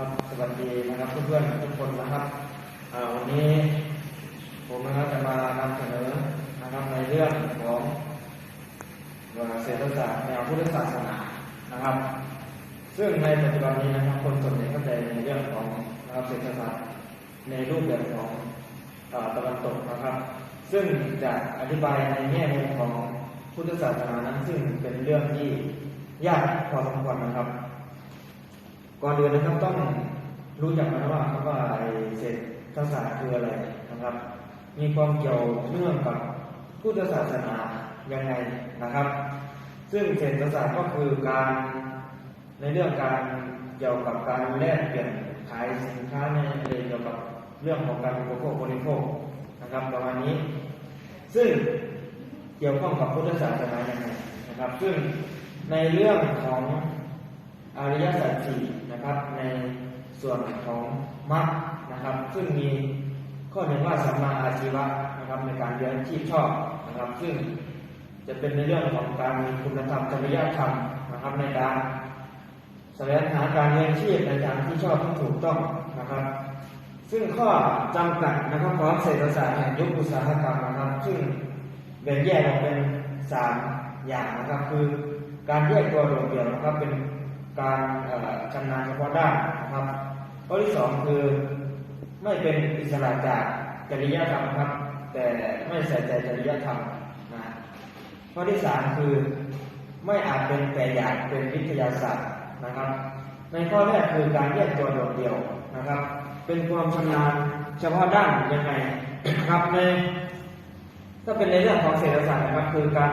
ครับสวัสดีนะครับเพื่อนๆทุกคนนะครับวันนี้ผมนะครับจะมานำเสนอนะครับในเรื่องของเอ่อเศรษฐศาสตร์แนวพุทธศาสนานะครับ ซึ่งในปัจจุบันนี้นะครับคนส่วนใหญ่เข้าใจในเรื่องของนะครับเศรษฐศาสตร์ในรูปแบบของตะวันตกนะครับ ซึ่งจะอธิบายในแง่มุมของพุทธศาสนานั้นซึ่งเป็นเรื่องที่ยากพอสมควรนะครับ ก่อนอื่นนะครับต้องรู้จักนะว่าคำว่าเศรษฐศาสตร์คืออะไรนะครับ มีความเกี่ยวเนื่องกับพุทธศาสนายังไงนะครับ ซึ่งเศรษฐศาสตร์ก็คือการในเรื่องการเกี่ยวกับการแลกเปลี่ยนขายสินค้าในเกี่ยวกับเรื่องของการบริโภคบริโภคนะครับประมาณนี้ ซึ่งเกี่ยวข้องกับพุทธศาสนายังไงนะครับ ซึ่งในเรื่องของ อริยสัจสี่นะครับ ในส่วนของมรรคนะครับ ซึ่งมีข้อหนึ่งว่าสัมมาอาชีวะนะครับในการเลี้ยงชีพชอบนะครับ ซึ่งจะเป็นในเรื่องของการมีคุณธรรมจริยธรรมนะครับในการแสวงหาการเลี้ยงชีพในทางที่ชอบที่ถูกต้องนะครับ ซึ่งข้อจำกัดนะครับของเศรษฐศาสตร์แห่งยุคอุตสาหกรรมนะครับ ซึ่งแบ่งแยกออกเป็นสามอย่างนะครับ คือการแยกตัวโดดเดี่ยวนะครับเป็น การชำนาญเฉพาะด้านนะครับ ข้อที่สองคือไม่เป็นอิสระจากจริยธรรมครับ แต่ไม่ใส่ใจจริยธรรมนะข้อที่สามคือไม่อาจเป็นแต่อยากเป็นวิทยาศาสตร์นะครับ ในข้อแรกคือการแยกตัวโดดเดี่ยวนะครับ เป็นความชำนาญเฉพาะด้านยังไงครับในถ้าเป็นในเรื่องของเศรษฐศาสตร์นะครับคือการ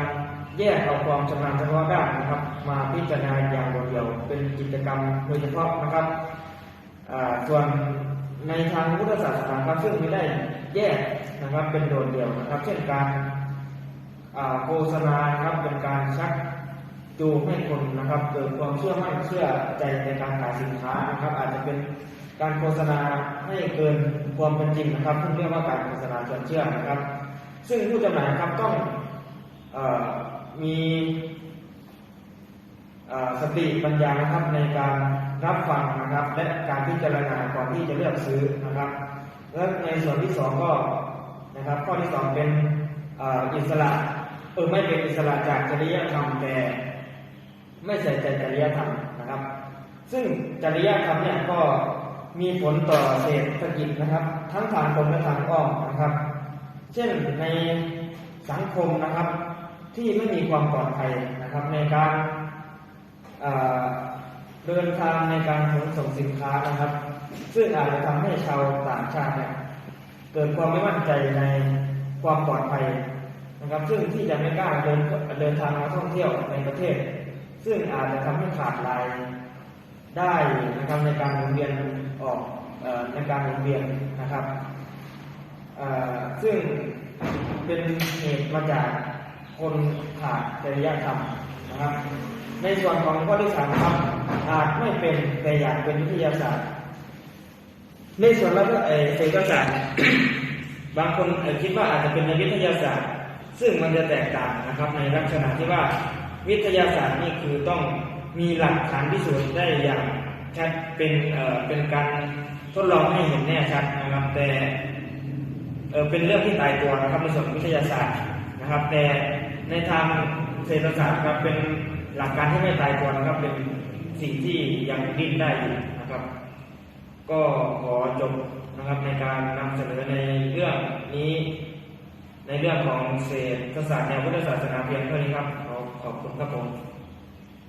แยกเอาความชำนาญเฉพาะด้านนะครับ มาพิจารณาอย่างโดดเดี่ยว เป็นกิจกรรมโดยเฉพาะนะครับส่วนในทางพุทธศาสนาครับซึ่งไม่ได้แยกนะครับเป็นโดดเดี่ยวนะครับ เช่นการโฆษณาครับเป็นการชักจูงให้คนนะครับเกิดความเชื่อมั่นเชื่อใจในการขายสินค้านะครับ อาจจะเป็นการโฆษณาให้เกินความเป็นจริงนะครับซึ่งเรียกว่าการโฆษณาชวนเชื่อนะครับ ซึ่งผู้จำหน่ายครับต้อง มีสติปัญญานะครับในการรับฟังนะครับ และการพิจารณาก่อนที่จะเลือกซื้อนะครับ และในส่วนที่สองก็นะครับข้อที่สองเป็นอ่ออิสระเออไม่เป็นอิสระจากจริยธรรมแต่ไม่ใส่ใจจริยธรรมนะครับ ซึ่งจริยธรรมเนี่ยก็มีผลต่อเศรษฐกิจนะครับ ทั้งทางตรงและทางอ้อมนะครับ เช่นในสังคมนะครับ ที่ไม่มีความปลอดภัยนะครับ ในการเดินทางในการขนส่งสินค้านะครับ ซึ่งอาจจะทำให้ชาวต่างชาติเนี่ยเกิดความไม่มั่นใจในความปลอดภัยนะครับ ซึ่งที่จะไม่กล้าเดินเดินทางมาท่องเที่ยวในประเทศ ซึ่งอาจจะทำให้ขาดรายได้นะครับในการหมุนเวียนออกในการหมุนเวียนนะครับซึ่งเป็นเหตุมาจาก คนขาดจริยธรรมนะครับ ในส่วนของข้อที่สามครับอาจไม่เป็นแต่อยากเป็นวิทยาศาสตร์ ในส่วนรัฐเอ่อเศรษฐศาสตร์บางคนคิดว่าอาจจะเป็นในวิทยาศาสตร์ ซึ่งมันจะแตกต่างนะครับ ในลักษณะที่ว่าวิทยาศาสตร์นี่คือต้องมีหลักฐานพิสูจน์ได้อย่างชัดเป็นเอ่อเป็นการทดลองให้เห็นแน่ชัดนะครับแต่เออเป็นเรื่องที่ตายตัวนะครับในส่วนวิทยาศาสตร์ นะครับ แต่ในทางเศรษฐศาสตร์ครับเป็นหลักการที่ไม่ตายตัวนะครับเป็นสิ่งที่ยังดิ้นได้อยู่นะครับ ก็ขอจบนะครับในการนำเสนอในเรื่องนี้ ในเรื่องของเศรษฐศาสตร์แนวพุทธศาสนาเพียงเท่านี้ครับขอขอบคุณครับผม